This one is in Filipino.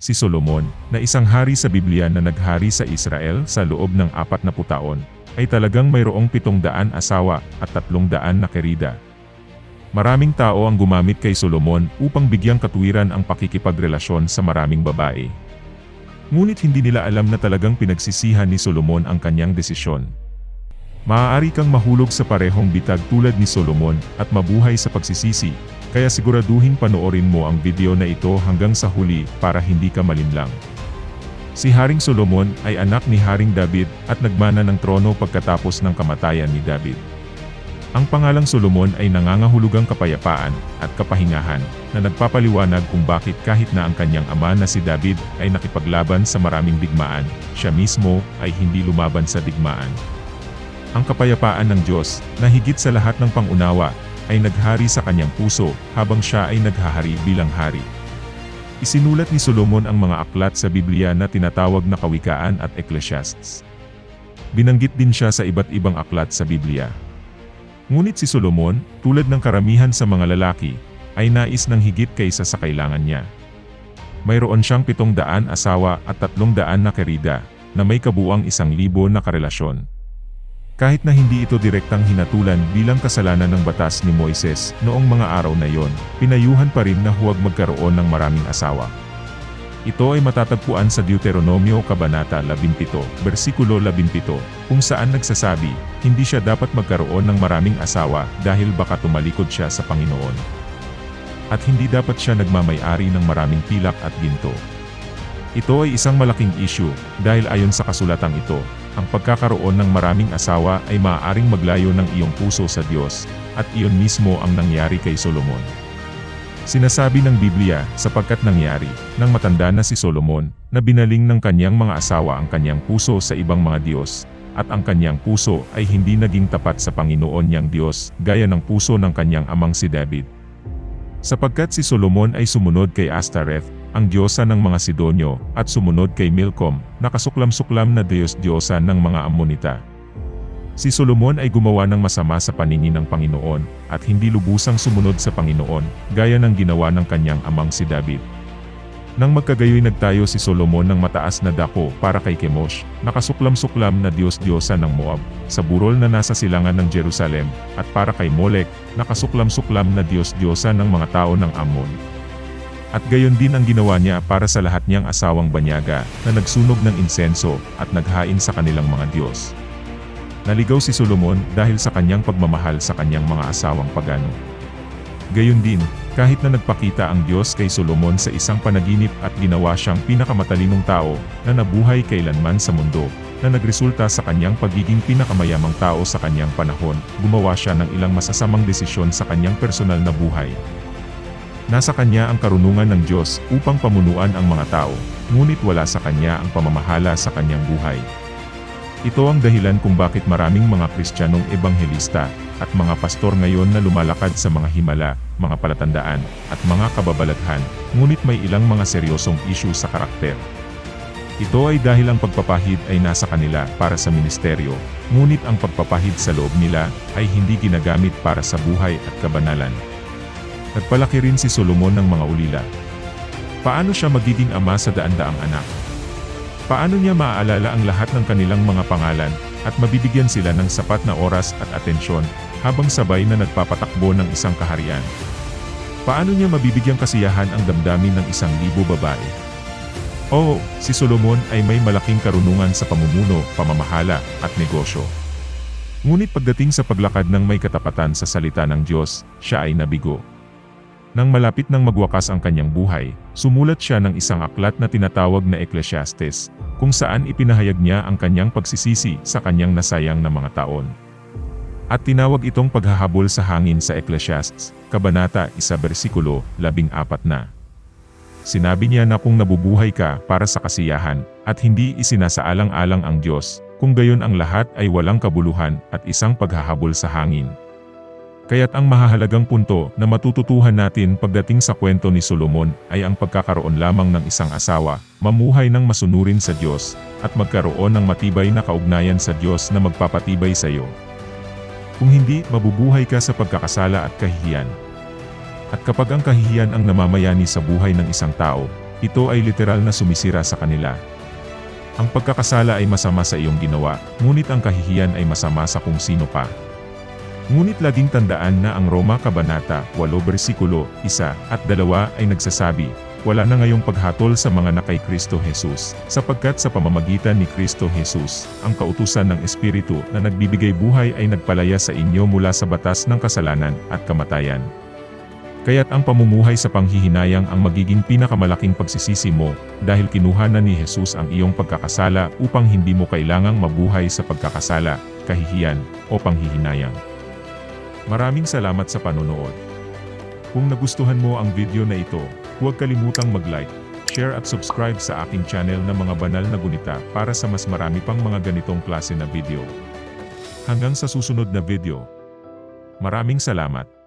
si Solomon, na isang hari sa Biblia na naghari sa Israel sa loob ng apat na putaon, ay talagang mayroong pitong daan asawa at tatlong daan na kerida. Maraming tao ang gumamit kay Solomon upang bigyang katuwiran ang pakikipagrelasyon sa maraming babae. Ngunit hindi nila alam na talagang pinagsisihan ni Solomon ang kanyang desisyon. Maaari kang mahulog sa parehong bitag tulad ni Solomon at mabuhay sa pagsisisi, kaya siguraduhin panoorin mo ang video na ito hanggang sa huli para hindi ka malinlang. Si Haring Solomon ay anak ni Haring David at nagmana ng trono pagkatapos ng kamatayan ni David. Ang pangalang Solomon ay nangangahulugang kapayapaan at kapahingahan na nagpapaliwanag kung bakit kahit na ang kanyang ama na si David ay nakipaglaban sa maraming digmaan, siya mismo ay hindi lumaban sa digmaan. Ang kapayapaan ng Diyos, na higit sa lahat ng pangunawa, ay naghari sa kanyang puso habang siya ay naghahari bilang hari. Isinulat ni Solomon ang mga aklat sa Biblia na tinatawag na Kawikaan at Ecclesiastes. Binanggit din siya sa iba't ibang aklat sa Biblia. Ngunit si Solomon, tulad ng karamihan sa mga lalaki, ay nais ng higit kaysa sa kailangan niya. Mayroon siyang pitong daan asawa at tatlong daan na kerida, na may kabuang isang libo na karelasyon. Kahit na hindi ito direktang hinatulan bilang kasalanan ng batas ni Moises noong mga araw na yon, pinayuhan pa rin na huwag magkaroon ng maraming asawa. Ito ay matatagpuan sa Deuteronomio Kabanata 17, versikulo 17, kung saan nagsasabi, hindi siya dapat magkaroon ng maraming asawa dahil baka tumalikod siya sa Panginoon. At hindi dapat siya nagmamayari ng maraming pilak at ginto. Ito ay isang malaking issue, dahil ayon sa kasulatang ito, ang pagkakaroon ng maraming asawa ay maaaring maglayo ng iyong puso sa Diyos, at iyon mismo ang nangyari kay Solomon. Sinasabi ng Biblia, sapagkat nangyari, nang matanda na si Solomon, na binaling ng kanyang mga asawa ang kanyang puso sa ibang mga Diyos, at ang kanyang puso ay hindi naging tapat sa Panginoon niyang Diyos, gaya ng puso ng kanyang amang si David. Sapagkat si Solomon ay sumunod kay Astareth, ang diyosa ng mga Sidonyo, at sumunod kay Milcom, na kasuklam-suklam na Diyos-diyosa ng mga Ammonita. Si Solomon ay gumawa ng masama sa paningin ng Panginoon, at hindi lubusang sumunod sa Panginoon, gaya ng ginawa ng kanyang amang si David. Nang magkagayoy nagtayo si Solomon ng mataas na dako para kay Kemosh, nakasuklam-suklam na Diyos-diyosa ng Moab, sa burol na nasa silangan ng Jerusalem, at para kay Molek, nakasuklam-suklam na Diyos-diyosa ng mga tao ng Ammon. At gayon din ang ginawa niya para sa lahat niyang asawang banyaga, na nagsunog ng insenso, at naghain sa kanilang mga Diyos. Naligaw si Solomon dahil sa kanyang pagmamahal sa kanyang mga asawang pagano. Gayon din, kahit na nagpakita ang Diyos kay Solomon sa isang panaginip at ginawa siyang pinakamatalinong tao na nabuhay kailanman sa mundo, na nagresulta sa kanyang pagiging pinakamayamang tao sa kanyang panahon, gumawa siya ng ilang masasamang desisyon sa kanyang personal na buhay. Nasa kanya ang karunungan ng Diyos upang pamunuan ang mga tao, ngunit wala sa kanya ang pamamahala sa kanyang buhay. Ito ang dahilan kung bakit maraming mga Kristiyanong ebanghelista at mga pastor ngayon na lumalakad sa mga himala, mga palatandaan, at mga kababalaghan, ngunit may ilang mga seryosong issue sa karakter. Ito ay dahil ang pagpapahid ay nasa kanila para sa ministeryo, ngunit ang pagpapahid sa loob nila ay hindi ginagamit para sa buhay at kabanalan. Nagpalaki rin si Solomon ng mga ulila. Paano siya magiging ama sa daan-daang anak? Paano niya maaalala ang lahat ng kanilang mga pangalan, at mabibigyan sila ng sapat na oras at atensyon, habang sabay na nagpapatakbo ng isang kaharian? Paano niya mabibigyang kasiyahan ang damdamin ng isang libo babae? Oo, si Solomon ay may malaking karunungan sa pamumuno, pamamahala, at negosyo. Ngunit pagdating sa paglakad ng may katapatan sa salita ng Diyos, siya ay nabigo. Nang malapit nang magwakas ang kanyang buhay, sumulat siya ng isang aklat na tinatawag na Ecclesiastes, kung saan ipinahayag niya ang kanyang pagsisisi sa kanyang nasayang na mga taon. At tinawag itong paghahabol sa hangin sa Ecclesiastes, Kabanata 1 versikulo 14 na. Sinabi niya na kung nabubuhay ka para sa kasiyahan, at hindi isinasaalang-alang ang Diyos, kung gayon ang lahat ay walang kabuluhan at isang paghahabol sa hangin. Kaya't ang mahahalagang punto na matututuhan natin pagdating sa kwento ni Solomon ay ang pagkakaroon lamang ng isang asawa, mamuhay ng masunurin sa Diyos, at magkaroon ng matibay na kaugnayan sa Diyos na magpapatibay sa iyo. Kung hindi, mabubuhay ka sa pagkakasala at kahihiyan. At kapag ang kahihiyan ang namamayani sa buhay ng isang tao, ito ay literal na sumisira sa kanila. Ang pagkakasala ay masama sa iyong ginawa, ngunit ang kahihiyan ay masama sa kung sino pa. Ngunit laging tandaan na ang Roma Kabanata 8 versikulo 1 at 2 ay nagsasabi, wala na ngayong paghatol sa mga na kay Kristo Jesus, sapagkat sa pamamagitan ni Kristo Jesus, ang kautusan ng Espiritu na nagbibigay buhay ay nagpalaya sa inyo mula sa batas ng kasalanan at kamatayan. Kaya't ang pamumuhay sa panghihinayang ang magiging pinakamalaking pagsisisi mo, dahil kinuha na ni Jesus ang iyong pagkakasala upang hindi mo kailangang mabuhay sa pagkakasala, kahihiyan, o panghihinayang. Maraming salamat sa panonood. Kung nagustuhan mo ang video na ito, huwag kalimutang mag-like, share at subscribe sa aking channel na mga banal na gunita para sa mas marami pang mga ganitong klase na video. Hanggang sa susunod na video. Maraming salamat.